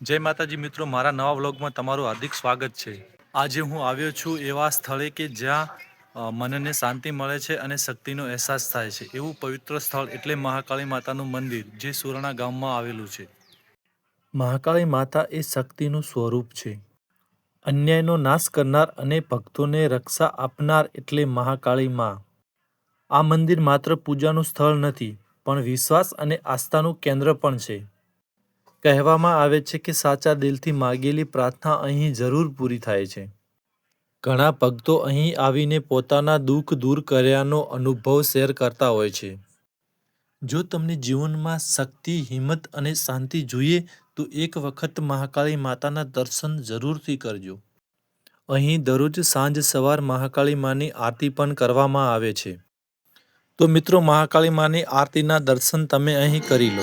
જય માતાજી મિત્રો, મારા નવા વ્લોગમાં તમારું હાર્દિક સ્વાગત છે. આજે હું આવ્યો છું એવા સ્થળે કે જ્યાં મનને શાંતિ મળે છે અને શક્તિનો અહેસાસ થાય છે. એવું પવિત્ર સ્થળ એટલે મહાકાળી માતાનું મંદિર, જે સુરણા ગામમાં આવેલું છે. મહાકાળી માતા એ શક્તિનું સ્વરૂપ છે. અન્યાયનો નાશ કરનાર અને ભક્તોને રક્ષા આપનાર એટલે મહાકાળી માં. આ મંદિર માત્ર પૂજાનું સ્થળ નથી, પણ વિશ્વાસ અને આસ્થાનું કેન્દ્ર પણ છે. કહેવામાં આવે છે કે સાચા દિલથી માગેલી પ્રાર્થના અહીં જરૂર પૂરી થાય છે. ઘણા ભક્તો અહીં આવીને પોતાના દુઃખ દૂર કર્યાનો અનુભવ શેર કરતા હોય છે. જો તમને જીવનમાં શક્તિ, હિંમત અને શાંતિ જોઈએ, તો એક વખત મહાકાળી માતાના દર્શન જરૂરથી કરજો. અહીં દરરોજ સાંજ સવાર મહાકાળી માની આરતી પણ કરવામાં આવે છે. તો મિત્રો, મહાકાળી માની આરતીના દર્શન તમે અહીં કરી લો.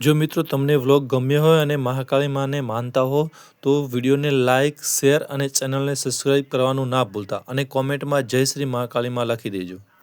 જો મિત્રો તમને વ્લોગ ગમ્યો હોય અને મહાકાળી માને માનતા હો, તો વિડીયોને લાઇક શેર અને ચેનલને સબસ્ક્રાઈબ કરવાનું ના ભૂલતા અને કોમેન્ટમાં જય શ્રી મહાકાળી લખી દેજો.